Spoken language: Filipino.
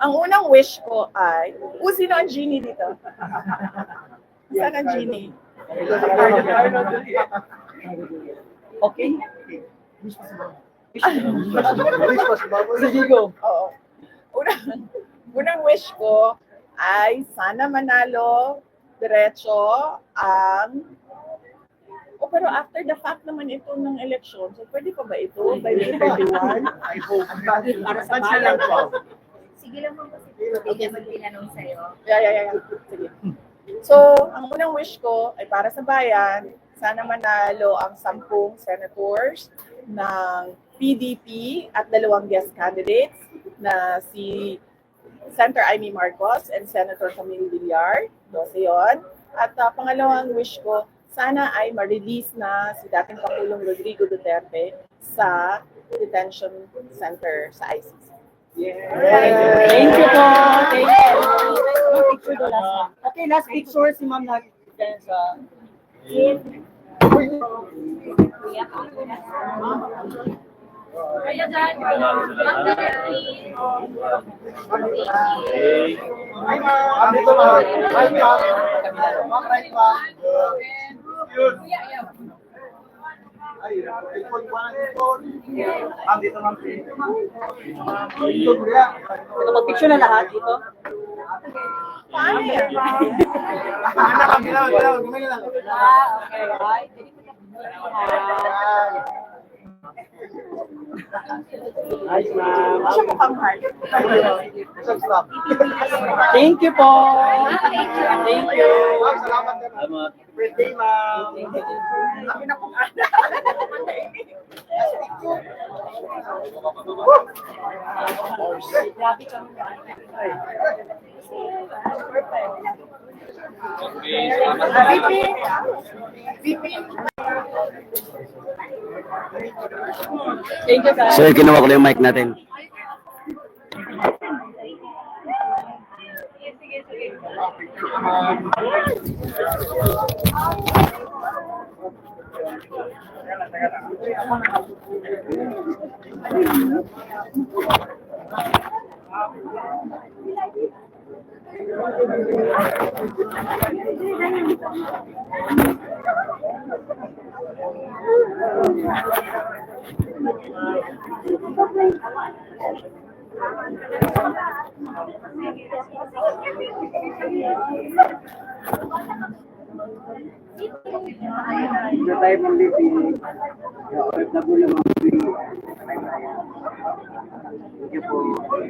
Ang unang wish ko ay, oh, sino ang genie dito? Saan ang genie? Okay? Sige go. Oo. Unang, unang wish ko ay sana manalo diretso ang Oh, pero after the fact naman ito ng election, so pwede pa ba ito by May 31? Para sa bayan ko. Sige lang po kasi hindi naman tinanong sa'yo. Yeah, yeah, yeah. Sige. So, ang unang wish ko ay para sa bayan, sana manalo ang sampung senators ng PDP at dalawang guest candidates na si Senator Amy Marcos and Senator Camille Villar. 12 yun. At uh, pangalawang wish ko, sana ay ma-release na si dating Pangulong Rodrigo Duterte sa detention center sa ICC. Thank you po. Thank you. Yung picture do last one. Okay, last picture si ma'am na sa Kaya dyan, Hi, ma'am. Dito, ma'am. Hi, ma'am. Ma'am, right, ma'am. Ay, ipon ko na dito. Ipon ko yan. Ito pag-picture na lahat dito. Paano yan? Ginawa, ginawa, ginawa lang. Ah, okay, right. Nice, ma'am. Siya mukhang. Thank you po. Thank you. Thank you. Ma'am, salamat. Salamat. Birthday, ma'am. Laki na kung ano. Grabe ka. Thank you. Sir, kinuha ko yung mic natin. Ito tayo living. OFW mga Thank you po.